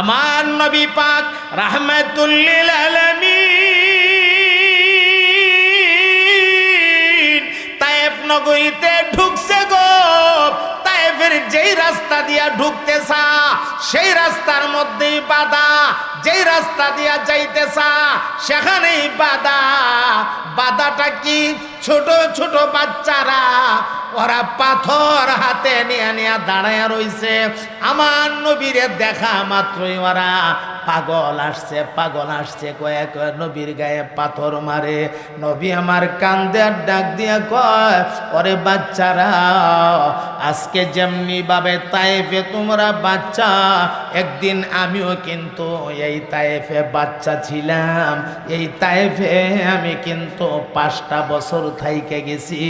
আমার নবী পাক রাহমাতুল্লিল আলামিন। তায়েফ নগরীতে ঢুকছে গো। তায়েফের যেই রাস্তা দিয়া ঢুকতেছা, সেই রাস্তার মধ্যেই বাধা। যেই রাস্তা দিয়া যাইতেছা, সেখানেই বাধা। বাধাটা কি? ছোট ছোট বাচ্চারা ওরা পাথর হাতে নিয়ে নিয়ে দাঁড়ায় রইছে। আমার নবীরে দেখা মাত্রই ওরা পাগল আসছে পাগল আসছে, কয়ে কয়ে, নবীর গায়ে পাথর মারে। নবী আমার কান্দে ডাক দিয়ে কয়, ওরে বাচ্চারা, আজকে যেমনি ভাবে তাইফে তোমরা বাচ্চা, একদিন আমিও কিন্তু এই তাইফে বাচ্চা ছিলাম। এই তাইফে আমি কিন্তু পাঁচটা বছর থাইকে গেছি,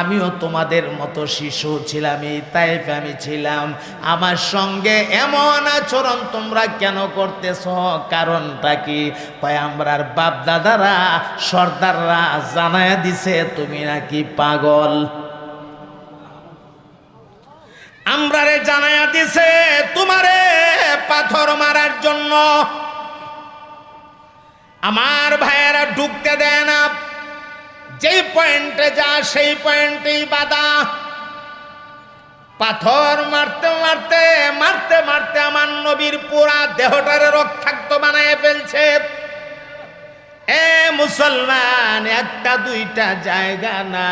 আমিও তোমাদের মতো শিশু ছিলাম, এই তাইফে আমি ছিলাম। আমার সঙ্গে এমন আচরণ তোমরা কেন করতেছ? কারণটা কি? কয় বাপ দাদারা সর্দাররা জানায় দিছে, তুমি নাকি পাগল? আমরারে জানায়া দিছে, তোমারে পাথর মারার জন্য আমার ভাইয়েরা ঢুকতে দেয় না। যেই পয়েন্টে যা, সেই পয়েন্টেই বাধা। পাথর মারতে মারতে মারতে মারতে আমার নবীর পুরা দেহটারে রক্তাক্ত বানায় ফেলছে। এ মুসলমান, একটা দুইটা জায়গা না,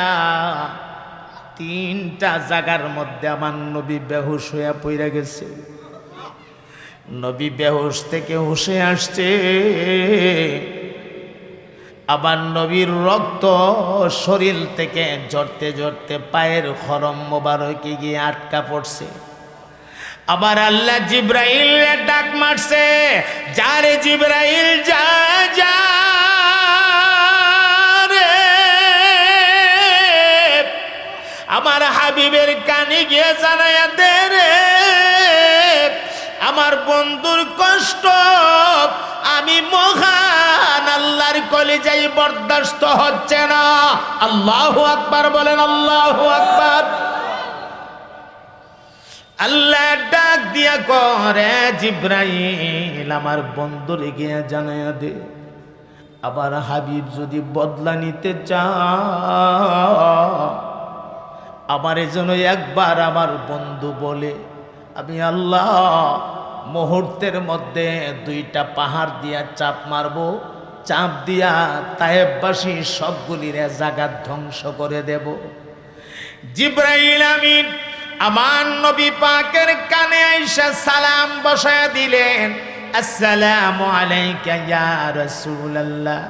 তিনটা জায়গার মধ্যে আমার নবী বেহুশ হইয়া পইরা গেছে। নবী বেহুশ থেকে হুশে আসছে। আবার নবীর রক্ত শরীর থেকে জড়তে জড়তে পায়ের খরম মোবারকে গিয়ে আটকা পড়ছে আবার আল্লাহ জিব্রাইল ডাক মারছে, যারে জিব্রাইল যা যা। আমার হাবিবের কানে গিয়ে জানায়া দে রে, আমার বন্ধুর কষ্ট, আমি মহান আল্লাহর কলেজাই বরদাস্ত হচ্ছে না। আল্লাহ আকবার বলেন, আল্লাহ আকবার। আল্লাহ ডাক দিয়া করে, জিব্রাইল, আমার বন্ধুর গিয়ে জানাইয়া দে। আবার হাবিব যদি বদলা নিতে চা আমার জন্য একবার আমার বন্ধু বলে, আমি আল্লাহ মুহূর্তের মধ্যে দুইটা পাহাড় দিয়া চাপ মারবো। চাপ দিয়া তাহেবাসী সবগুলির জাগাত ধ্বংস করে দেব। জিব্রাইল আমিন আমার নবী পাকের কানে আইসা সালাম বসায় দিলেন, আসসালামু আলাইকা ইয়া রাসূলুল্লাহ।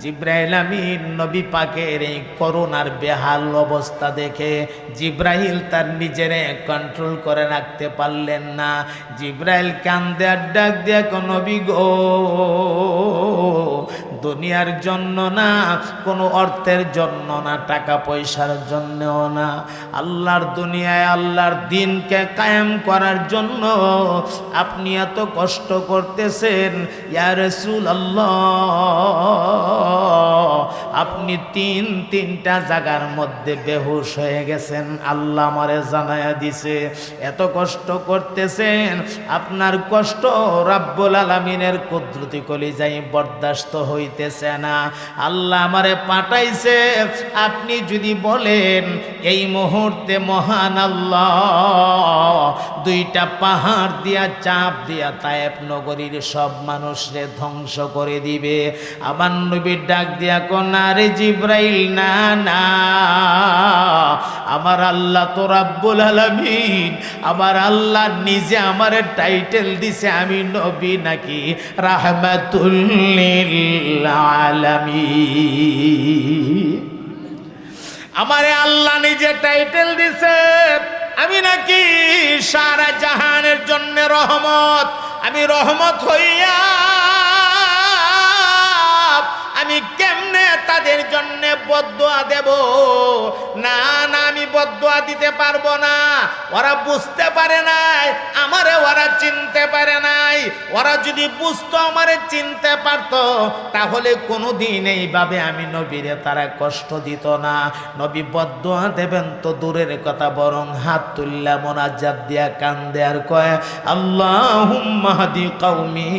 জিব্রাইল আমিন নবী পাকের এই করোনার বেহাল অবস্থা দেখে জিব্রাহিল তার নিজের কন্ট্রোল করে রাখতে পারলেন না। জিব্রাইল কান্দে ডাক দিয়া নবী গো দুনিয়ার জন্য না, কোনো অর্থের জন্য না, টাকা পয়সার জন্যও না। আল্লাহর দুনিয়ায় আল্লাহর দিনকে কায়েম করার জন্য আপনি এত কষ্ট করতেছেন, ইয়া রাসূল আল্লাহ আপনি তিন, তিনটা জায়গার মধ্যে বেহুশ হয়ে গেছেন, আল্লাহ আমারে জানায়া দিছে। এত কষ্ট করতেছেন, আপনার কষ্ট রাব্বুল আলামিনের কুদরতি কলি যাই বরদাস্ত হইতেছে না। আল্লাহ আমারে পাঠাইছে, আপনি যদি বলেন, এই মুহূর্তে মহান আল্লাহ, দুইটা পাহাড় দিয়া চাপ দিয়া তায়েব নগরীর সব মানুষরে ধ্বংস করে দিবে। আমার নবীর ডাক দিয়া কনারে জিব্রাইল, না না, আমার আল্লাহ তো রাব্বুল আলামিন, আমার আল্লাহ নিজে আমার টাইটেল দিছে, আমি নবী নাকি রাহমাতুল্লিল আমারে আল্লাহ নিজে টাইটেল দিছে, আমি নাকি সারা জাহানের জন্য রহমত। আমি রহমত হইয়া, আমি কেমনে তাদের জন্য বদুয়া দেব। না না, আমি বদুয়া দিতে পারব না। ওরা বুঝতে পারে নাই, আমারে ওরা চিনতে পারে নাই। ওরা যদি বুঝতো, আমারে চিনতে পারতো, তাহলে কোনোদিন এইভাবে আমি নবীরে তারা কষ্ট দিত না। নবী বদুয়া দেবেন তো দূরের কথা, বরং হাত তুললা মোনাজাত দিয়া কান দেয়ার কয় আল্লাহ মাহাদি কৌমি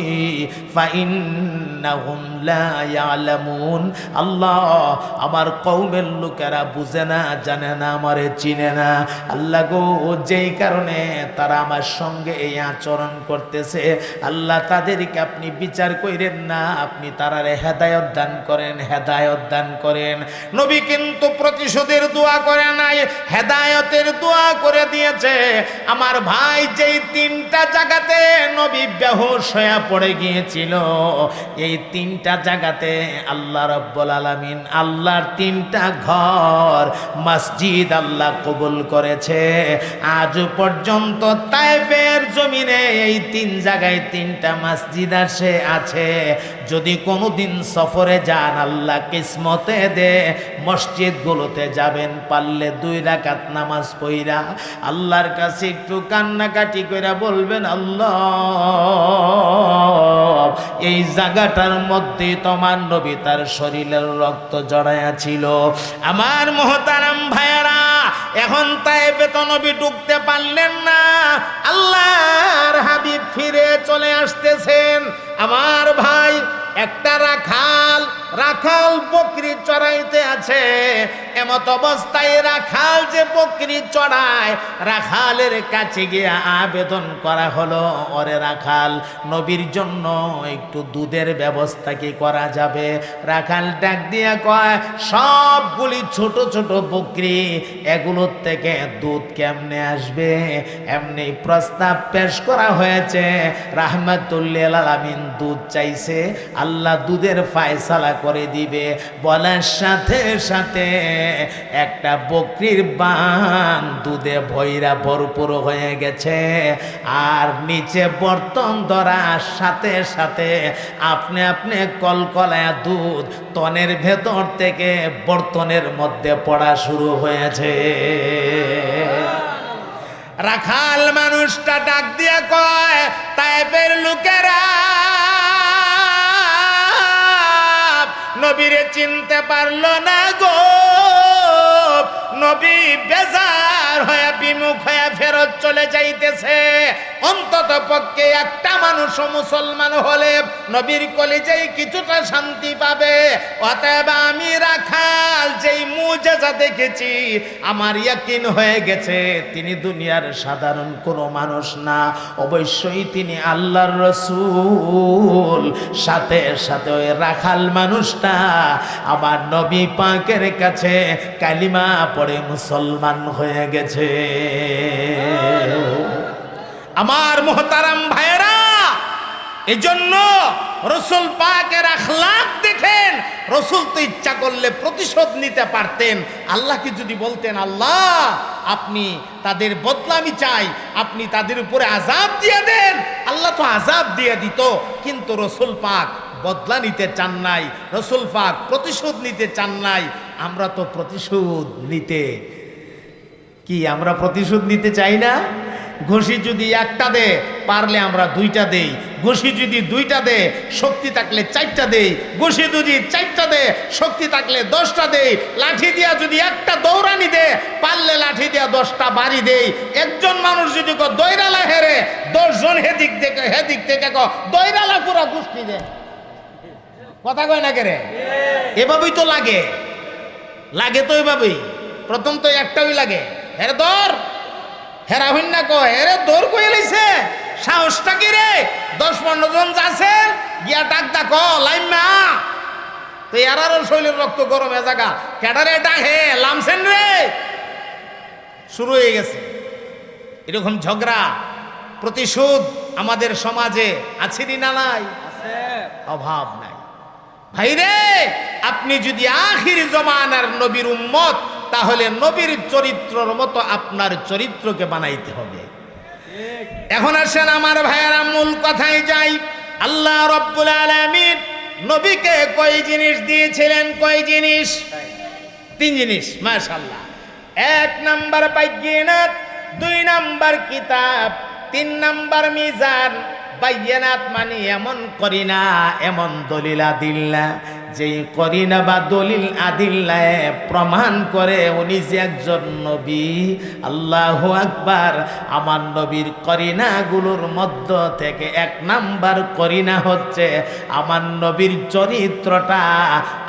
ফাইন্নাহুম লা ইয়ালামুন। আল্লাহ আমার কৌমের লোকেরা বুঝে না, জানে না, আমারে চিনে না। আল্লাহ গো, যেই কারণে তারা আমার সঙ্গে এই আচরণ করতেছে, আল্লাহ তাদেরকে আপনি বিচার কইরেন না, আপনি তারারে হেদায়ত দান করেন, হেদায়ত দান করেন। নবী কিন্তু প্রতিশোধের দোয়া করে নাই, হেদায়তের দোয়া করে দিয়েছে। আমার ভাই যেই তিনটা জায়গাতে নবী বেহুশ হয়ে পড়ে গিয়েছিল, এই তিনটা জায়গাতে আল্লাহ রব্বুল আলামিন আল্লাহর তিনটা ঘর মসজিদ আল্লাহ কবুল করেছে। আজ পর্যন্ত তাইফের জমিনে এই তিন জায়গায় তিনটা মসজিদ আসে, আছে। যদি কোনোদিন সফরে যান, আল্লাহ কিসমতে দে। মসজিদ মসজিদগুলোতে যাবেন, পারলে দুই রাকাত নামাজ পইরা আল্লাহর কাছে একটু কান্নাকাটি করে বলবেন, আল্লাহ, এই জায়গাটার মধ্যে তোমার নবী তার শরীরের রক্ত জড়াইয়া ছিল। আমার মহতারাম ভাইয়ারা, এখন তাই বেতনবী ঢুকতে পারলেন না। আল্লাহর হাবিব ফিরে চলে আসতেছেন। আমার ভাই একটা রাখাল রাখাল বকরি চড়াইতে আছে। এমত অবস্থায় রাখাল যে বকরি চড়ায়, রাখালের কাছে গিয়ে আবেদন করা হলো, ওরে রাখাল, নবীর জন্য একটু দুধের ব্যবস্থা কি করা যাবে? রাখাল ডাক দিয়া কয়, সবগুলি ছোট ছোট বকরি, এগুলোর থেকে দুধ কেমনে আসবে? এমনি প্রস্তাব পেশ করা হয়েছে, রাহমাতুল্লিল আলামিন দুধ চাইছে, আল্লাহ দুধের ফায়সালা করে দিবে। বলার সাথে সাথে একটা বকরির বান দুধে ভৈরা ভরপুর হয়ে গেছে। আর নিচে বর্তন ধরার সাথে সাথে আপনি আপনি কলকলায় দুধ তনের ভেতর থেকে বর্তনের মধ্যে পড়া শুরু হয়েছে। রাখাল মানুষটা ডাক দিয়ে কয়, তাইপের লোকেরা নবীরে চিনতে পারল না গো। নবী বেজার হয়ে বিমুখ হয়ে ফেরত চলে যাইতেছে। অন্তত পক্ষে একটা মানুষ মুসলমান হলে নবীর কলেজেই কিছুটা শান্তি পাবে। অতএব আমি রাখাল, যেই মুজেজা দেখেছি, আমার ইয়াকিন হয়ে গেছে। তিনি দুনিয়ার সাধারণ কোনো মানুষ না, অবশ্যই তিনি আল্লাহর রসুল। সাথে সাথে ওই রাখাল মানুষটা আমার নবী পাকের কাছে কালিমা পড়ে মুসলমান হয়ে গেছে। আমার মোহতারাম ভাইয়েরা, এজন্য রসুল পাকের আখলাক দেখেন, রসুল তো ইচ্ছা করলে প্রতিশোধ নিতে পারতেন। আল্লাহকে যদি বলতেন, আল্লাহ, আপনি তাদের বদলামি চাই, আপনি তাদের উপরে আজাব দিয়ে দেন। আল্লাহ তো আজাব দিয়ে দিত, কিন্তু রসুল পাক বদলা নিতে চান নাই, রসুল পাক প্রতিশোধ নিতে চান নাই। আমরা তো প্রতিশোধ নিতে, কি আমরা প্রতিশোধ নিতে চাই না? ঘষি যদি একটা দে, পারলে আমরা দুইটা দেই। ঘষি যদি দুইটা দে, শক্তি থাকলে চারটা দেই। ঘষি যদি চারটা দে, শক্তি থাকলে দশটা দেই। লাঠি দিয়া যদি একটা দৌড়ানি দে, পারলে লাঠি দিয়া দশটা বাড়ি দেই। একজন মানুষ যদি ক দৈরালা হেরে দশজন হেদিক থেকে হেদিক থেকে ক দৈরালা পুরা গোষ্ঠী দে। কথা কয় না কে কেরে এভাবেই তো লাগে। লাগে তো এভাবেই। প্রথম তো একটাই লাগে। হেরে দর হেরা হইন কয় হেরে দৌর কই লাইছে? সাহসটা কি রে? দশ পনেরো জন যাচ্ছে গিয়া ডাক ডাক লাইমা তো এরারও শৈলের রক্ত গরম এ জায়গা। ক্যাডারে ডাক হে লামছেন রে? শুরু হয়ে গেছে। এরকম ঝগড়া প্রতিশোধ আমাদের সমাজে আছে না নাই? অভাব নাই। ভাইরে আপনি যদি আখির জমানার নবীর উম্মত তাহলে নবীর চরিত্রর মতো আপনার চরিত্রকে বানাইতে হবে। এখন আসেন আমার ভাইয়েরা, মূল কথায় যাই। আল্লাহ রব্বুল আলামিন নবীকে কয় জিনিস দিয়েছিলেন? কয় জিনিস? তিন জিনিস মাশাল্লাহ এক নাম্বার বাইজ্ঞানাত দুই নাম্বার কিতাব, তিন নাম্বার মিজান। বাইয়ানাত মানে এমন করিনা, এমন দলিলা আদিল্লা যেই করিনা বা দলিল আদিল্লায় প্রমাণ করে, উনি যে একজন নবী, আল্লাহ আকবার, আমার নবীর করিনাগুলোর মধ্য থেকে এক নাম্বার করিনা হচ্ছে আমার নবীর চরিত্রটা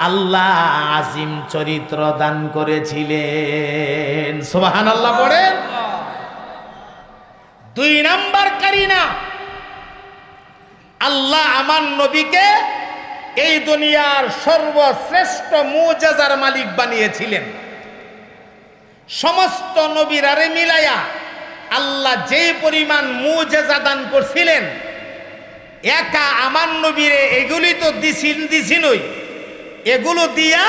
আল্লাহ আজিম চরিত্র দান করেছিলেন। সোহান আল্লাহ পড়েন। দুই নাম্বার করিনা, আল্লাহ আমার নবীকে এই দুনিয়ার সর্বশ্রেষ্ঠ মুজাজার মালিক বানিয়েছিলেন। সমস্ত নবীরারে মিলাইয়া আল্লাহ যে পরিমাণ মুজাজা দান করছিলেন, একা আমার নবীরে এগুলি তো দিছিন দিছিনই এগুলো দিয়া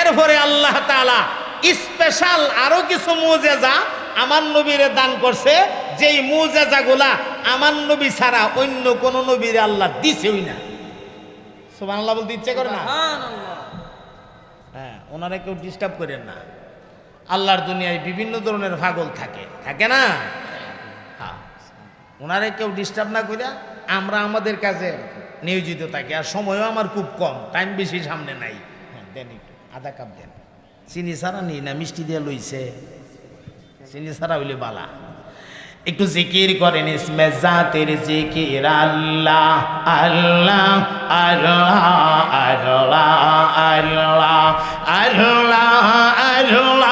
এরপরে আল্লাহ তাআলা স্পেশাল আরও কিছু মুজেজা আমার নবীরে দান করছে, যেই মুজেজাগুলা আমার নবী ছাড়া অন্য কোন নবীরে আল্লাহ দিছেই না। সুবহান আল্লাহ বলতে ইচ্ছে করে না? হ্যাঁ ওনারা কেউ ডিস্টার্ব করেন না। আল্লাহর দুনিয়ায় বিভিন্ন ধরনের পাগল থাকে। থাকে না? হ্যাঁ ওনারে কেউ ডিস্টার্ব না করে আমরা আমাদের কাজে নিয়োজিত থাকি। আর সময়ও আমার খুব কম টাইম বেশি সামনে নাই। হ্যাঁ দেন একটু আধা কাপ দেন। চিনি ছাড়া নিই না মিষ্টি দিয়ে লইছে। চিনি ছাড়া হইলে বালা। একটু জিকির করেন ইসমে জাতের জিকির আল্লাহ আল্লাহ আল্লাহ আল্লাহ আল্লাহ আল্লাহ আল্লাহ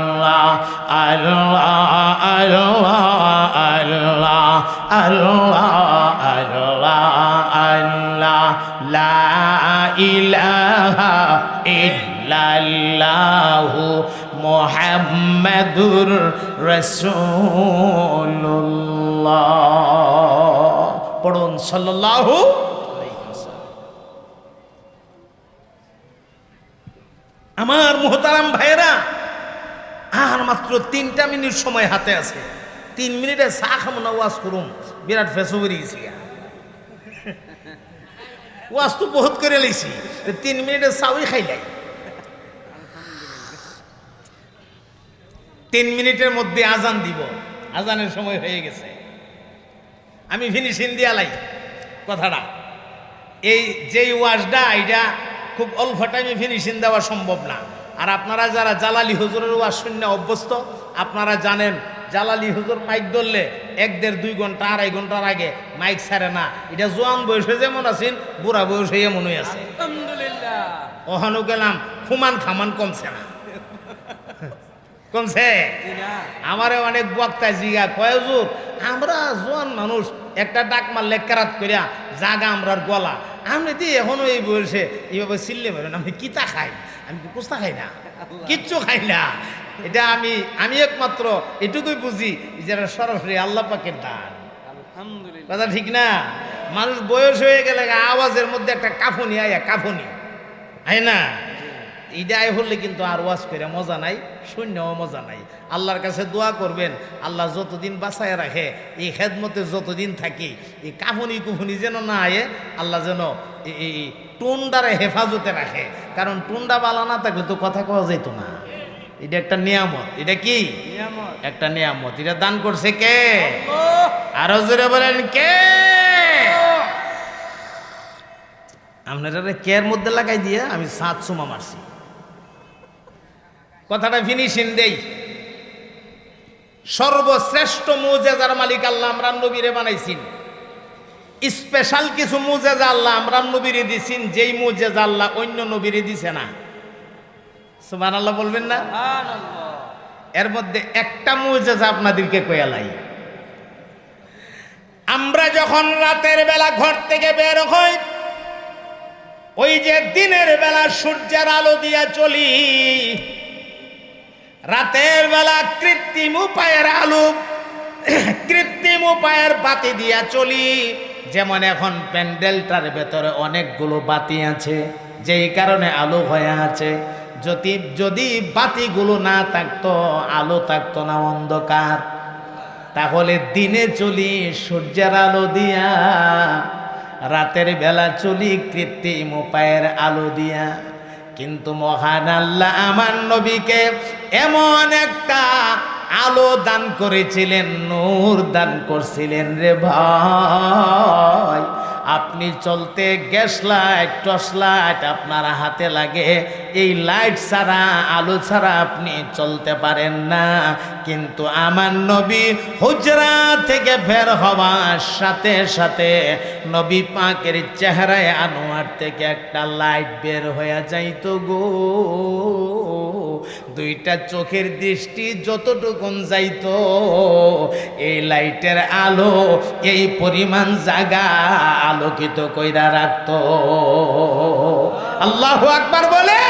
Allah, Allah, মুহাম্মাদুর রাসূলুল্লাহ। পড়ুন আলাইহি আমার মোহতারাম ভাইয়েরা, আর মাত্র তিনটা মিনিট সময় হাতে আছে। তিন মিনিটে চা খাব না, ওয়াজ করুম। বিরাট ফেসো বেরিয়েছি। ওয়াজ তো বহুত করে লইছি। তিন মিনিটে চাউই খাইলাই তিন মিনিটের মধ্যে আজান দিব। আজানের সময় হয়ে গেছে। আমি ফিনিশিং দিয়ালাই কথাটা। এই যেই ওয়াজটা এটা খুব অল্প টাইমে ফিনিশিং দেওয়া সম্ভব না। আর আপনারা যারা জালালি হুজুরের ওয়াজ শূন্য অভ্যস্ত আপনারা জানেন জালালি হুজুর মাইক ধরলে এক দেড় দুই ঘণ্টা আড়াই ঘণ্টার আগে মাইক ছাড়ে না। এটা জোয়ান বয়সে যেমন আছেন বুড়া বয়সে এমন হয়ে আছে। আলহামদুলিল্লাহ। ওখানেও গেলাম ফুমান খামান কমছে না। কমছে আমারে অনেক বক্তা জিগা কয় হুজুর আমরা জোয়ান মানুষ একটা ডাক মারলে কেরাত করিয়া জাগা আমরার গলা। আমি দি এখনও এই বয়সে এইভাবে চিল্লে পারেন আমি কিতা খাই? আমি কুস্তা খাই না? কিচ্ছু খাই না। এটা আমি আমি একমাত্র এটুকুই বুঝি যারা সরাসরি আল্লাহ পাকের দান। কথা ঠিক না? মানুষ বয়স হয়ে গেলে আওয়াজের মধ্যে একটা কাফুনি আয়া কাফুনি। আয় না? ইডাই হলে কিন্তু আর ওয়াজ করে মজা নাই শূন্যও মজা নাই। আল্লাহর কাছে দোয়া করবেন আল্লাহ যতদিন বাঁচায় রাখে এই খেদমতে যতদিন থাকি এই কাফুনি কুফুনি যেন না আয়ে আল্লাহ যেন এই- টুন্ডারে হেফাজতে রাখে। কারণ টুন্ডা বালা না থাকলে তো কথা কওয়া যেত না। এটা একটা নিয়ামত। এটা কি? একটা নিয়ামত। এটা দান করছে কে? আরও জোরে বলেন কে? আপনারা কেয়ার মধ্যে লাগাই দিয়ে আমি সাত সুমা মারছি। কথাটা ফিনিশিং দেই। সর্বশ্রেষ্ঠ মুজেজার মালিক আল্লাহ আমরা নবীরে বানাইছেন। স্পেশাল কিছু মুজেজা আল্লাহ আমরা নবীরে দিছেন যেই মুজেজা আল্লাহ অন্য নবীরে দিছে না। সুমান আল্লাহ বলবেন না? সুবহানাল্লাহ। এর মধ্যে একটা মুজেজা আপনাদেরকে কয়ালাই আমরা যখন রাতের বেলা ঘর থেকে বের হই ওই যে দিনের বেলা সূর্যের আলো দিয়া চলি রাতের বেলা কৃত্রিম উপায়ের আলু, কৃত্রিম উপায়ের বাতি দিয়া চলি। যেমন এখন প্যান্ডেলটার ভেতরে অনেকগুলো বাতি আছে, যেই কারণে আলো হয়ে আছে। যদি যদি বাতিগুলো না থাকতো, আলো থাকতো না অন্ধকার। তাহলে দিনে চলি, সূর্যের আলো দিয়া। রাতের বেলা চলি, কৃত্রিম উপায়ের আলো দিয়া। কিন্তু মহান আল্লাহ, আমার নবীকে এমন একটা আলো দান করেছিলেন নূর দান করছিলেন রে ভাই। আপনি চলতে গ্যাস লাইট, টর্চ লাইট আপনার হাতে লাগে। এই লাইট ছাড়া, আলো ছাড়া আপনি চলতে পারেন না। কিন্তু আমার নবী হুজরা থেকে বের হওয়ার সাথে সাথে নবী পাকের চেহারায় আনোয়ার থেকে একটা লাইট বের হয়ে যাইতো গো। দুইটা চোখের দৃষ্টি যতটুকুন যাইত, এই লাইটের আলো, এই পরিমাণ জায়গা আলোকিত কইরা রাখতো। আল্লাহ আকবার বলে,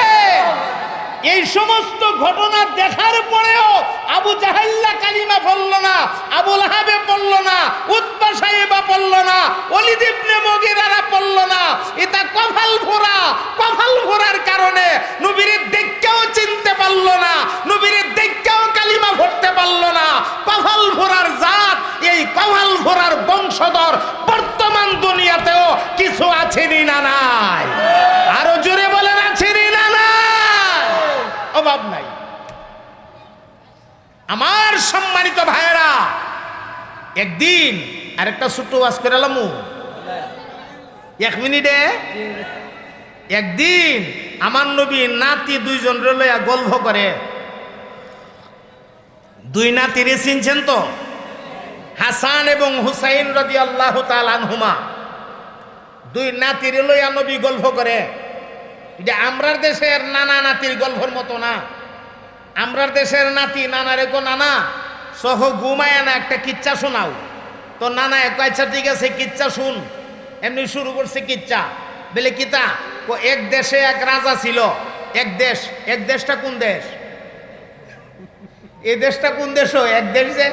এই সমস্ত ঘটনা দেখার পরেও আবু জাহাল্লা কালিমা পড়ল না, আবু লাহাবে পড়ল না উৎপা সাহেবা পড়ল না অলিদ ইবনে মগিরারা পড়ল না। এটা কফাল ভোরা কফাল ভোরার কারণে নবীর দেখকেও চিনতে পারল না নবীর দেখকেও কালিমা ভরতে পারল না কফাল ভোরার জাত এই কফাল ভোরার বংশধর বর্তমান দুনিয়াতেও কিছু আছেনি না নাই আরও জোরে বলেন আছেনি না নাই অভাব নাই আমার সম্মানিত ভাইয়েরা একদিন আরেকটা ছোট্ট ওয়াজ করে এলামু এক মিনিটে? একদিন আমার নবী নাতি দুইজন লইয়া গল্প করে। দুই নাতিরে চিনছেন তো? হাসান এবং হুসাইন রদি আল্লাহ আনহুমা। দুই নাতিরে লইয়া নবী গল্প করে। এটা আমরার দেশের নানা নাতির গল্পর মতো না। আমরার দেশের নাতি নানা রেখো নানা। সহ ঘুমায় না, একটা কিচ্ছা শোনাও। তো নানা এক আচ্ছা ঠিক আছে, কিচ্ছা শুন। এমনি শুরু করছে কিচ্ছা। বলে, কিতা? ও এক দেশে এক রাজা ছিল। এক দেশ, এক দেশটা কোন দেশ? এ দেশটা কোন দেশ? এক দেশ যে?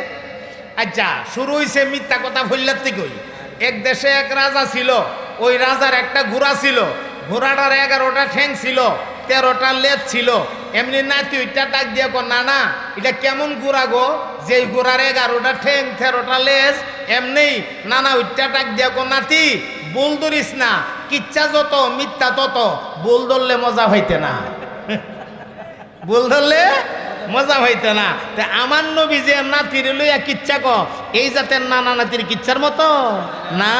আচ্ছা শুরু হয়েছে মিথ্যা কথা ভুললার থেকে এক দেশে এক রাজা ছিল। ওই রাজার একটা ঘোড়া ছিল। ঘোড়াটার এগারোটা ঠ্যাং ছিল, তেরোটা লেজ ছিল। এমনি নাতি ওইটা ডাক দিয়ে না না এটা কেমন ঘোড়া গো? যে ঘোড়ার এগারোটা ঠ্যাং তেরোটা লেজ, এমনি নানা ওইটা ডাক দিয়া কো নাতি বুল ধরিস না, কিচ্ছা যত, মিথ্যা তত, বুল ধরলে মজা হইতে না। বুল ধরলে মজা হইতে না। তা আমার নবী যে নাতির লইয়া কিচ্ছা ক, এই জাতের নানা নাতির কিচ্ছার মতো? না,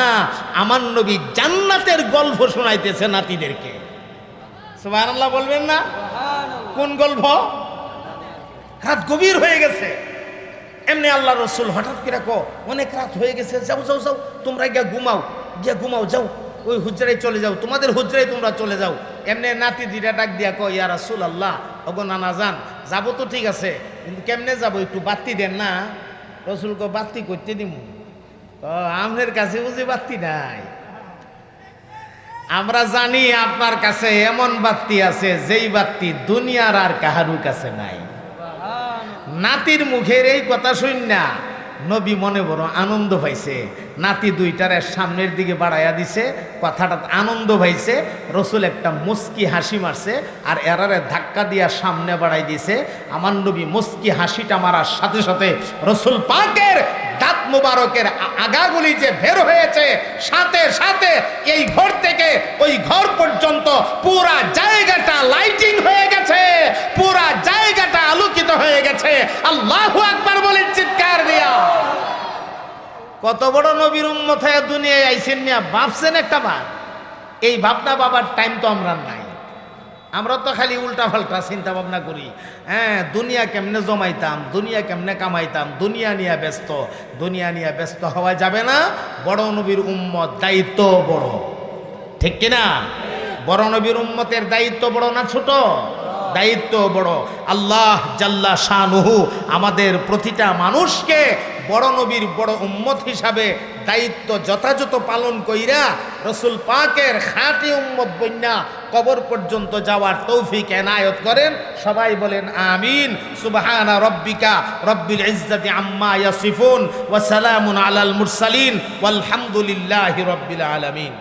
আমার নবী জান্নাতের গল্প শোনাইতেছে নাতিদেরকে। সুবহানাল্লাহ বলবেন না? কোন গল্প? রাত গভীর হয়ে গেছে। এমনি আল্লাহ রসুল হঠাৎ করে কো অনেক রাত হয়ে গেছে, যাও যাও যাও, তোমরা গিয়া ঘুমাও গিয়া ঘুমাও, যাও, ওই হুজরাই চলে যাও, তোমাদের হুজরাই তোমরা চলে যাও। এমনি নাতি দিটা ডাক দিয়া কো ইয়া রাসুল আল্লাহ ওগো নানা যান যাব তো ঠিক আছে, কিন্তু কেমনে যাব, একটু বাতি দেন না? রসুল কো বাতি করতে দিমু। তো আমাদের কাছে বুঝি বাতি নাই। আমরা জানি আপনার কাছে এমন বাতি আছে, যেই বাতি দুনিয়ার আর কাহারু কাছে নাই। নাতির মুখের এই কথা শুন না। নবী মনে বড় আনন্দ পাইছে। নাতি দুইটার সামনের দিকে বাড়াইয়া দিছে, কথাটা আনন্দ পাইছে। রসুল একটা মুস্কি হাসি মারছে আর এরারে ধাক্কা দিয়া সামনে বাড়াই দিছে। আমার নবী মুস্কি হাসিটা মারার সাথে সাথে রসুল পাকের দাঁত মুবারকের আগাগুলি যে বের হয়েছে, সাথে সাথে এই ঘর থেকে ওই ঘর পর্যন্ত পুরা জায়গাটা লাইটিং হয়ে গেছে, পুরা জায়গাটা আলোকিত হয়ে গেছে। আল্লাহু আকবার বলে চিৎকার দিয়া। কত বড় নবীর উম্মত হয়ে দুনিয়ায় আইসেন মিয়া, ভাবছেন একটা বার। এই ভাবনা বাবার টাইম তো আমরা নাই। আমরা তো খালি উল্টা পাল্টা চিন্তা ভাবনা করি। হ্যাঁ দুনিয়া কেমনে জমাইতাম, দুনিয়া কেমনে কামাইতাম, দুনিয়া নিয়ে ব্যস্ত, দুনিয়া নিয়ে ব্যস্ত হওয়া যাবে না। বড় নবীর উম্মত দায়িত্ব বড়। ঠিক কিনা বড় নবীর উম্মতের দায়িত্ব বড় না ছোট? দায়িত্ব বড়। আল্লাহ জাল্লা শাহনুহু আমাদের প্রতিটা মানুষকে বড় নবীর বড় উম্মত হিসাবে দায়িত্ব যথাযথ পালন কইরা রসুল পাকের খাঁটি উম্মত বন্যা কবর পর্যন্ত যাওয়ার তৌফিক এনায়ত করেন। সবাই বলেন আমিন। সুবাহানা রব্বিকা রব্বিল ইজ্জাতি আম্মা ইয়াসিফুন ওয়া সালামুন আলাল মুরসালিন। ওয়ালহামদুলিল্লাহি রব্বিল আলামিন।